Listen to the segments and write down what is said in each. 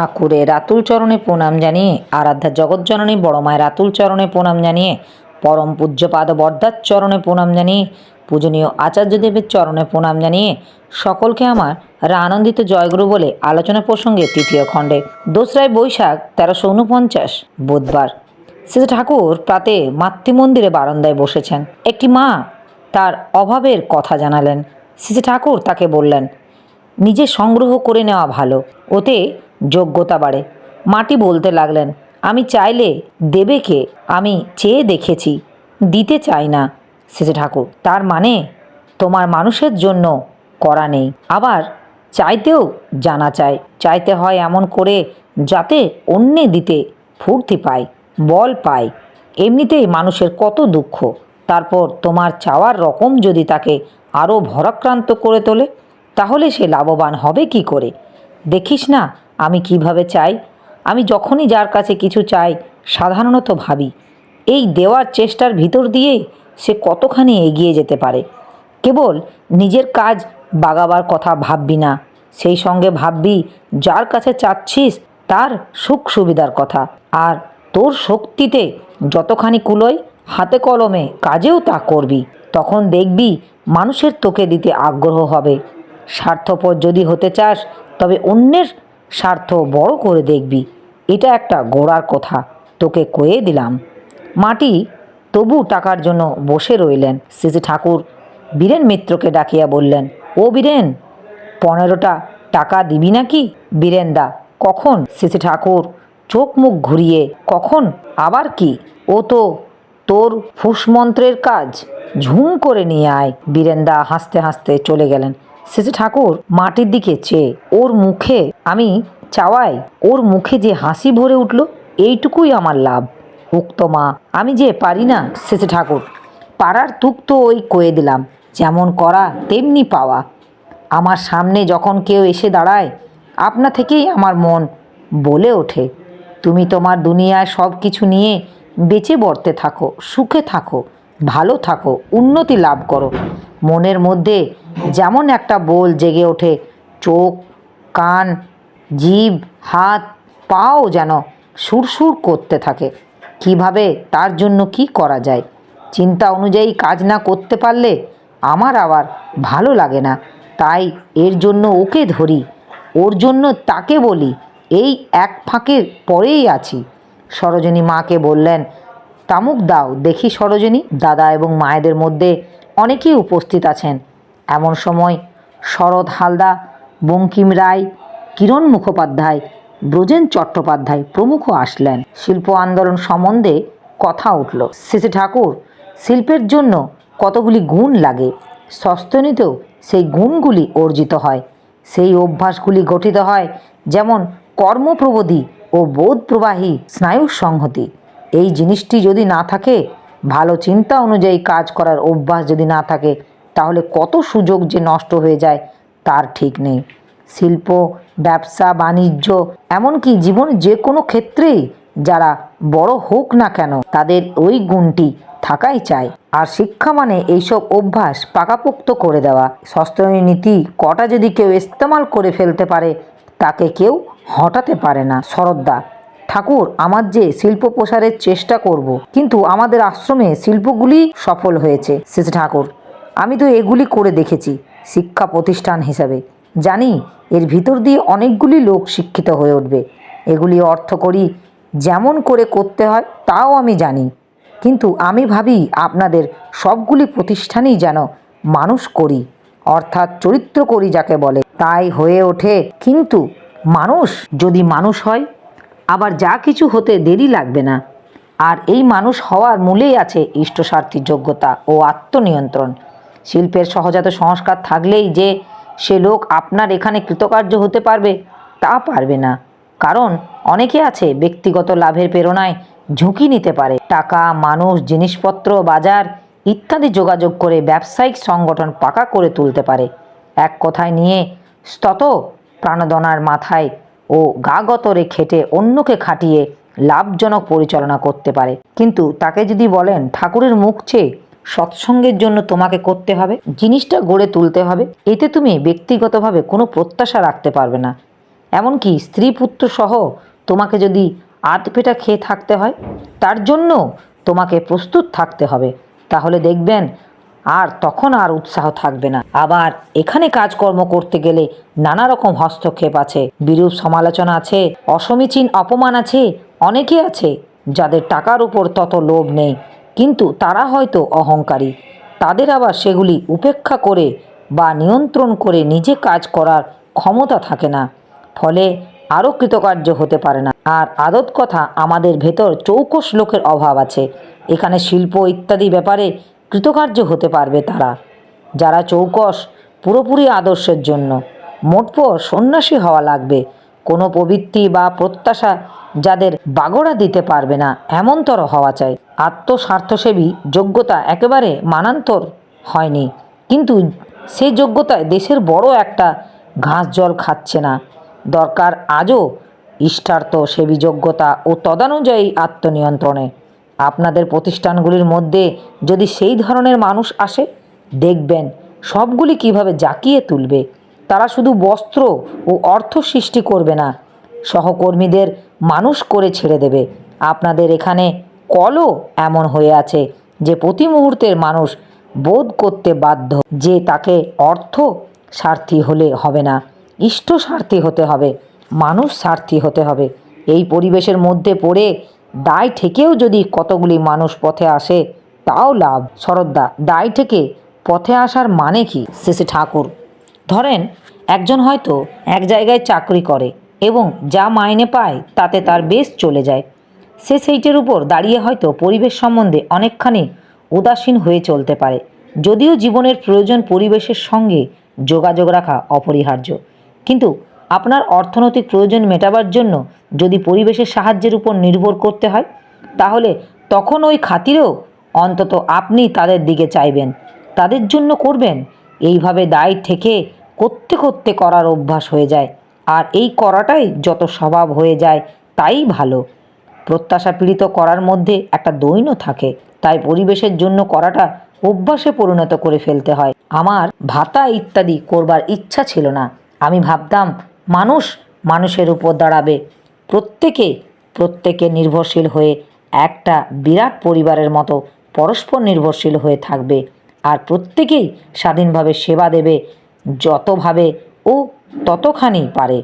ঠাকুরের রাতুল চরণে প্রণাম জানিয়ে, আরাধ্যা জগৎজননী বড় মায়ের রাতুল চরণে প্রণাম জানিয়ে, পরম পূজ্যপাদ বর্দার চরণে প্রণাম জানিয়ে, পূজনীয় আচার্যদেবের চরণে প্রণাম জানিয়ে, সকলকে আমার আনন্দিত জয়গুরু বলে আলোচনা প্রসঙ্গে তৃতীয় খণ্ডে। দোসরায় বৈশাখ তেরোশো উনপঞ্চাশ বুধবার। শ্রী ঠাকুর প্রাতে মাতৃমন্দিরে বারান্দায় বসেছেন। একটি মা তার অভাবের কথা জানালেন। শ্রী ঠাকুর তাকে বললেন, নিজে সংগ্রহ করে নেওয়া ভালো। ওতে যোগ্যতা বাড়ে। মাটি বলতে লাগলেন, আমি চাইলে দেবে কে আমি চেয়ে দেখেছি, দিতে চাই না। শেষে ঠাকুর, তার মানে তোমার মানুষের জন্য করা নেই। আবার চাইতেও জানা চাই, চাইতে হয় এমন করে যাতে অন্যে দিতে ফুর্তি পায়, বল পায়। এমনিতেই মানুষের কত দুঃখ। তারপর তোমার চাওয়ার রকম যদি তাকে আরও ভরাক্রান্ত করে তোলে, তাহলে সে লাভবান হবে কি করে? দেখিস না আমি কীভাবে চাই? আমি যখনই যার কাছে কিছু চাই, সাধারণত ভাবি, এই দেওয়ার চেষ্টার ভিতর দিয়ে সে কতখানি এগিয়ে যেতে পারে? কেবল নিজের কাজ বাগাবার কথা ভাববি না। সেই সঙ্গে ভাববি, যার কাছে চাচ্ছিস, তার সুখ সুবিধার কথা। আর তোর শক্তিতে যতখানি কুলোয়, হাতে কলমে কাজেও তা করবি। তখন দেখবি, মানুষের তোকে দিতে আগ্রহ হবে। স্বার্থপর যদি হতে চাস, তবে অন্যের স্বার্থ বড় করে দেখবি। এটা একটা গোড়ার কথা। তোকে কয়ে দিলাম। মাটি তবু টাকার জন্য বসে রইলেন শ্রী ঠাকুর। বীরেন মিত্রকে ডাকিয়া বললেন, ও বীরেন, পনেরোটা টাকা দিবি নাকি? বীরেন দা কখন শ্রী ঠাকুর? চোখ মুখ ঘুরিয়ে, কখন? আবার কি? ও তো তোর ফুসমন্ত্রের কাজ। ঝুম করে নিয়ে আয়। বীরেন্দা হাসতে হাসতে চলে গেলেন। শেষে ঠাকুর মাটির দিকে চেয়ে, ওর মুখে আমি চাওয়াই, ওর মুখে যে হাসি ভরে উঠল, এইটুকুই আমার লাভ। উক্ত মা, আমি যে পারি না শেষে ঠাকুর, পাড়ার তুক তো ওই কয়ে দিলাম, যেমন করা তেমনি পাওয়া। আমার সামনে যখন কেউ এসে দাঁড়ায়, আপনা থেকেই আমার মন বলে ওঠে, তুমি তোমার দুনিয়ায় সব কিছু নিয়ে বেঁচে বর্তে থাকো, সুখে থাকো ভালো থাকো, উন্নতি লাভ করো। মনের মধ্যে যেমন একটা বোল জেগে ওঠে, চোখ, কান, জিভ, হাত, পাও যেন সুরসুর করতে থাকে। কীভাবে, তার জন্য কি করা যায়? চিন্তা অনুযায়ী কাজ না করতে পারলে আমার আবার ভালো লাগে না। তাই এর জন্য ওকে ধরি, ওর জন্য তাকে বলি, এই এক ফাঁকের পরেই আছি। সরোজিনী মাকে বললেন তামুক দাও, দেখি সরোজিনী, দাদা এবং মায়েদের মধ্যে অনেকেই উপস্থিত আছেন। এমন সময় শরৎ হালদা, বঙ্কিম রায়, কিরণ মুখোপাধ্যায়, ব্রজেন চট্টোপাধ্যায় প্রমুখ আসলেন। শিল্প আন্দোলন সম্বন্ধে কথা উঠল। শেষে ঠাকুর, শিল্পের জন্য কতগুলি গুণ লাগে? সস্তনীতেও সেই গুণগুলি অর্জিত হয়। সেই অভ্যাসগুলি গঠিত হয় যেমন কর্মপ্রবোধী ও বোধপ্রবাহী স্নায়ুর সংহতি এই জিনিসটি যদি না থাকে, ভালো চিন্তা অনুযায়ী কাজ করার অভ্যাস যদি না থাকে, তাহলে কত সুযোগ যে নষ্ট হয়ে যায় তার ঠিক নেই। শিল্প, ব্যবসা, বাণিজ্য, এমনকি জীবন যে কোনো ক্ষেত্রেই যারা বড় হোক না কেন, তাদের ওই গুণটি থাকাই চাই। আর শিক্ষা মানে এইসব অভ্যাস পাকাপোক্ত করে দেওয়া। সস্তনী নীতি কটা যদি কেউ ইস্তেমাল করে ফেলতে পারে, তাকে কেউ হটাতে পারে না। শরদ্দা ঠাকুর, আমার যে শিল্প প্রসারের চেষ্টা করব। কিন্তু আমাদের আশ্রমে শিল্পগুলি সফল হয়েছে শেষ ঠাকুর। আমি তো এগুলি করে দেখেছি, শিক্ষা প্রতিষ্ঠান হিসাবে। জানি, এর ভিতর দিয়ে অনেকগুলি লোক শিক্ষিত হয়ে উঠবে। এগুলি অর্থ করি যেমন করে করতে হয়, তাও আমি জানি। কিন্তু আমি ভাবি, আপনাদের সবগুলি প্রতিষ্ঠানই যেন মানুষ করি, অর্থাৎ চরিত্র করি যাকে বলে। তাই হয়ে ওঠে, কিন্তু মানুষ যদি মানুষ হয় আবার যা কিছু হতে দেরি লাগবে না। আর এই মানুষ হওয়ার মূলেই আছে ইষ্টস্বার্থী যোগ্যতা ও আত্মনিয়ন্ত্রণ। শিল্পের সহজাত সংস্কার থাকলেই যে সে লোক আপনার এখানে কৃতকার্য হতে পারবে, তা পারবে না। কারণ অনেকে আছে ব্যক্তিগত লাভের প্রেরণায় ঝুঁকি নিতে পারে। টাকা, মানুষ, জিনিসপত্র, বাজার ইত্যাদি যোগাযোগ করে ব্যবসায়িক সংগঠন পাকা করে তুলতে পারে। এক কথায় নিয়ে স্তত প্রাণদনার মাথায় ও গা গতরে খেটে অন্যকে খাটিয়ে লাভজনক পরিচালনা করতে পারে। কিন্তু তাকে যদি বলেন, ঠাকুরের মুখ চেয়ে সৎসঙ্গের জন্য তোমাকে করতে হবে, জিনিসটা গড়ে তুলতে হবে, এতে তুমি ব্যক্তিগতভাবে কোনো প্রত্যাশা রাখতে পারবে না। এমনকি স্ত্রী পুত্র সহ তোমাকে যদি আধপেটা খেয়ে থাকতে হয়, তার জন্য তোমাকে প্রস্তুত থাকতে হবে। তাহলে দেখবেন আর তখন আর উৎসাহ থাকবে না। আবার এখানে কাজকর্ম করতে গেলে নানা রকম হস্তক্ষেপ আছে। বিরূপ সমালোচনা আছে, অসমীচীন অপমান আছে, অনেকে আছে যাদের টাকার উপর তত লোভ নেই, কিন্তু তারা হয়তো অহংকারী। তাদের আবার সেগুলি উপেক্ষা করে বা নিয়ন্ত্রণ করে নিজে কাজ করার ক্ষমতা থাকে না, ফলে আরও কৃতকার্য হতে পারে না। আর আদত কথা আমাদের ভেতর চৌকস লোকের অভাব আছে। এখানে শিল্প ইত্যাদি ব্যাপারে কৃতকার্য হতে পারবে তারা। যারা চৌকস, পুরোপুরি আদর্শের জন্য। মোটপর সন্ন্যাসী হওয়া লাগবে। কোনো প্রবৃত্তি বা প্রত্যাশা যাদের বাগড়া দিতে পারবে না, এমনতর হওয়া চাই। আত্মস্বার্থসেবী যোগ্যতা একেবারে মানান্তর হয়নি। কিন্তু সে যোগ্যতায় দেশের বড় একটা ঘাস জল খাচ্ছে না। দরকার আজও ইষ্টার্থ সেবী যোগ্যতা ও তদানুযায়ী আত্মনিয়ন্ত্রণে। আপনাদের প্রতিষ্ঠানগুলির মধ্যে যদি সেই ধরনের মানুষ আসে, দেখবেন সবগুলি কীভাবে জাকিয়ে তুলবে। তারা শুধু বস্ত্র ও অর্থ সৃষ্টি করবে না, সহকর্মীদের মানুষ করে ছেড়ে দেবে। আপনাদের এখানে কলও এমন হয়ে আছে যে প্রতি মুহূর্তের মানুষ বোধ করতে বাধ্য, যে তাকে অর্থ স্বার্থী হলে হবে না। ইষ্ট স্বার্থী হতে হবে, মানুষ স্বার্থী হতে হবে। এই পরিবেশের মধ্যে পড়ে দায় থেকেও যদি কতগুলি মানুষ পথে আসে, তাও লাভ। শরদ্দা দায় থেকে পথে আসার মানে কি? শেষে ঠাকুর, ধরেন একজন হয়তো এক জায়গায় চাকরি করে এবং যা মাইনে পায় তাতে তার বেশ চলে যায়। সে সেইটের উপর দাঁড়িয়ে হয়তো পরিবেশ সম্বন্ধে অনেকখানি উদাসীন হয়ে চলতে পারে। যদিও জীবনের প্রয়োজন পরিবেশের সঙ্গে যোগাযোগ রাখা অপরিহার্য। কিন্তু আপনার অর্থনৈতিক প্রয়োজন মেটাবার জন্য যদি পরিবেশের সাহায্যের উপর নির্ভর করতে হয়, তাহলে তখন ওই খাতিরেও অন্তত আপনি তাদের দিকে চাইবেন। তাদের জন্য করবেন। এইভাবে দায় থেকে করতে করতে করার অভ্যাস হয়ে যায়। আর এই করাটাই যত স্বভাব হয়ে যায়, তাই ভালো। প্রত্যাশা পীড়িত করার মধ্যে একটা দৈন্য থাকে। তাই পরিবেশের জন্য করাটা অভ্যাসে পরিণত করে ফেলতে হয়। আমার ভাতা ইত্যাদি করবার ইচ্ছা ছিল না। আমি ভাবতাম মানুষ মানুষের উপর দাঁড়াবে। প্রত্যেকে প্রত্যেকে নির্ভরশীল হয়ে একটা বিরাট পরিবারের মতো পরস্পর নির্ভরশীল হয়ে থাকবে। আর প্রত্যেকেই স্বাধীনভাবে সেবা দেবে, যতভাবে ও ততখানি পারে।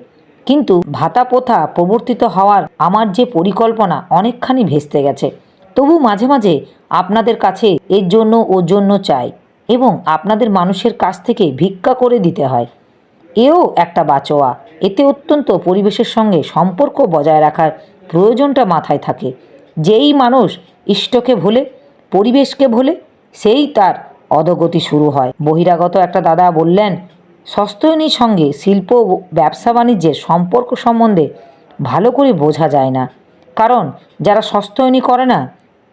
কিন্তু ভাতা প্রথা প্রবর্তিত হওয়ার আমার যে পরিকল্পনা অনেকখানি ভেস্তে গেছে। তবু মাঝে মাঝে আপনাদের কাছে এর জন্য ওর জন্য চাই এবং আপনাদের মানুষের কাছ থেকে ভিক্ষা করে দিতে হয়। এও একটা বাঁচোয়া। এতে অত্যন্ত পরিবেশের সঙ্গে সম্পর্ক বজায় রাখার প্রয়োজনটা মাথায় থাকে। যেই মানুষ ইষ্টকে ভোলে, পরিবেশকে ভোলে, সেই তার অধগতি শুরু হয়। বহিরাগত একটা দাদা বললেন সস্তয়নীর সঙ্গে শিল্প ব্যবসা বাণিজ্যের সম্পর্ক সম্বন্ধে ভালো করে বোঝা যায় না। কারণ যারা সস্তয়নী করে না,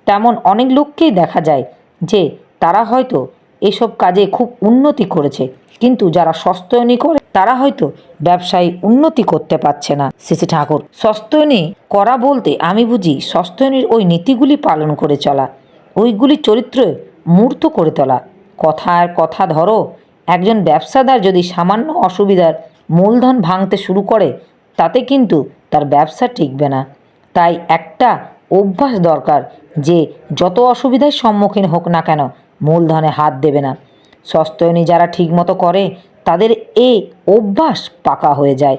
তেমন অনেক লোককেই দেখা যায় যে তারা হয়তো এসব কাজে খুব উন্নতি করেছে। কিন্তু যারা সস্তয়নী করে, তারা হয়তো ব্যবসায় উন্নতি করতে পারছে না। শ্রী ঠাকুর, সস্তয়নী করা বলতে আমি বুঝি সস্তয়নীর ওই নীতিগুলি পালন করে চলা, ওইগুলি চরিত্র মূর্ত করে তোলা। কথার কথা ধরো, একজন ব্যবসাদার যদি সামান্য অসুবিধার মূলধন ভাঙতে শুরু করে, তাতে কিন্তু তার ব্যবসা টিকবে না। তাই একটা অভ্যাস দরকার যে যত অসুবিধার সম্মুখীন হোক না কেন মূলধনে হাত দেবে না। সস্তয়নী যারা ঠিকমতো করে, তাদের এ অভ্যাস পাকা হয়ে যায়।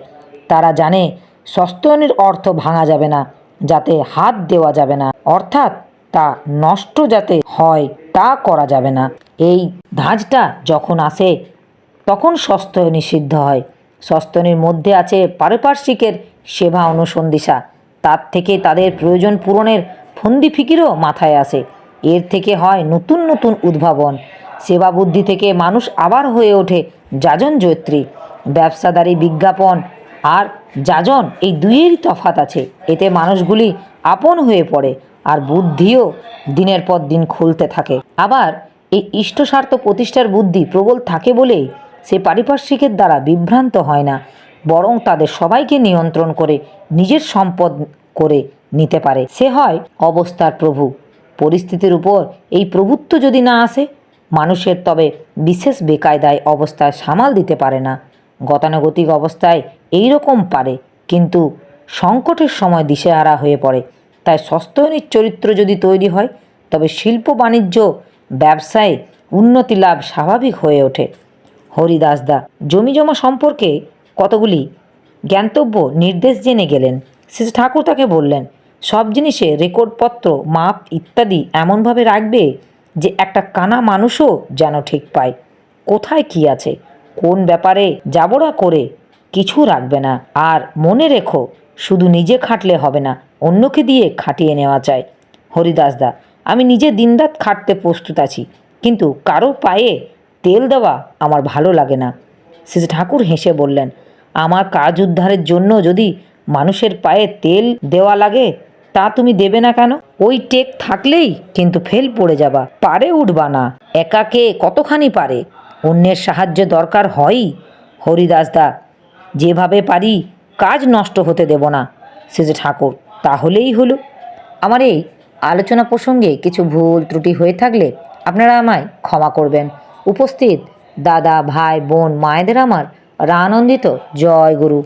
তারা জানে সস্তয়নীর অর্থ ভাঙা যাবে না, যাতে হাত দেওয়া যাবে না। অর্থাৎ তা নষ্ট যাতে হয়, তা করা যাবে না। এই ধাঁচটা যখন আসে, তখন সস্তয়নী সিদ্ধ হয়। সস্তয়নীর মধ্যে আছে পারিপার্শ্বিকের সেবা অনুসন্ধিসা তার থেকে তাদের প্রয়োজন পূরণের ফন্দি ফিকিরও মাথায় আসে। এর থেকে হয় নতুন নতুন উদ্ভাবন। সেবা বুদ্ধি থেকে মানুষ আবার হয়ে ওঠে যাজন জয়ত্রী। ব্যবসাদারি বিজ্ঞাপন আর যাজন এই দুইয়েরই তফাত আছে। এতে মানুষগুলি আপন হয়ে পড়ে আর বুদ্ধিও দিনের পর দিন খুলতে থাকে। আবার এই ইষ্টস্বার্থ প্রতিষ্ঠার বুদ্ধি প্রবল থাকে বলেই সে পারিপার্শ্বিকের দ্বারা বিভ্রান্ত হয় না, বরং তাদের সবাইকে নিয়ন্ত্রণ করে নিজের সম্পদ করে নিতে পারে। সে হয় অবস্থার প্রভু। পরিস্থিতির উপর এই প্রভুত্ব যদি না আসে, মানুষের তবে বিশেষ বেকায়দায় অবস্থায় সামাল দিতে পারে না। গতানুগতিক অবস্থায় এই রকম পারে, কিন্তু সংকটের সময় দিশেহারা হয়ে পড়ে। তাই সস্তয়নীর চরিত্র যদি তৈরি হয়, তবে শিল্প বাণিজ্য, ব্যবসায় উন্নতি লাভ স্বাভাবিক হয়ে ওঠে। হরিদাসদা জমিজমা সম্পর্কে কতগুলি জ্ঞাতব্য নির্দেশ জেনে গেলেন? শেষ ঠাকুর তাকে বললেন সব জিনিসে রেকর্ডপত্র মাপ ইত্যাদি এমনভাবে রাখবে যে একটা কানা মানুষও যেন ঠিক পায়। কোথায় কি আছে? কোন ব্যাপারে যাবড়া করে কিছু রাখবে না। আর মনে রেখো, শুধু নিজে খাটলে হবে না, অন্যকে দিয়ে খাটিয়ে নেওয়া চাই। হরিদাসদা আমি নিজে দিনরাত খাটতে প্রস্তুত আছি, কিন্তু কারও পায়ে তেল দেওয়া আমার ভালো লাগে না। শেষে ঠাকুর হেসে বললেন, আমার কাজ উদ্ধারের জন্য যদি মানুষের পায়ে তেল দেওয়া লাগে তা তুমি দেবে না কেন? ওই টেক থাকলেই কিন্তু ফেল পড়ে যাবা, পারে উঠবা না। একাকে কতখানি পারে? অন্যের সাহায্য দরকার হয়ই। হরিদাসদা যেভাবে পারি কাজ নষ্ট হতে দেব না শেষে ঠাকুর, তাহলেই হলো। আমার এই আলোচনা প্রসঙ্গে কিছু ভুল ত্রুটি হয়ে থাকলে আপনারা আমায় ক্ষমা করবেন। উপস্থিত দাদা, ভাই, বোন, মায়েদের আমার রানন্দিত জয় গুরু।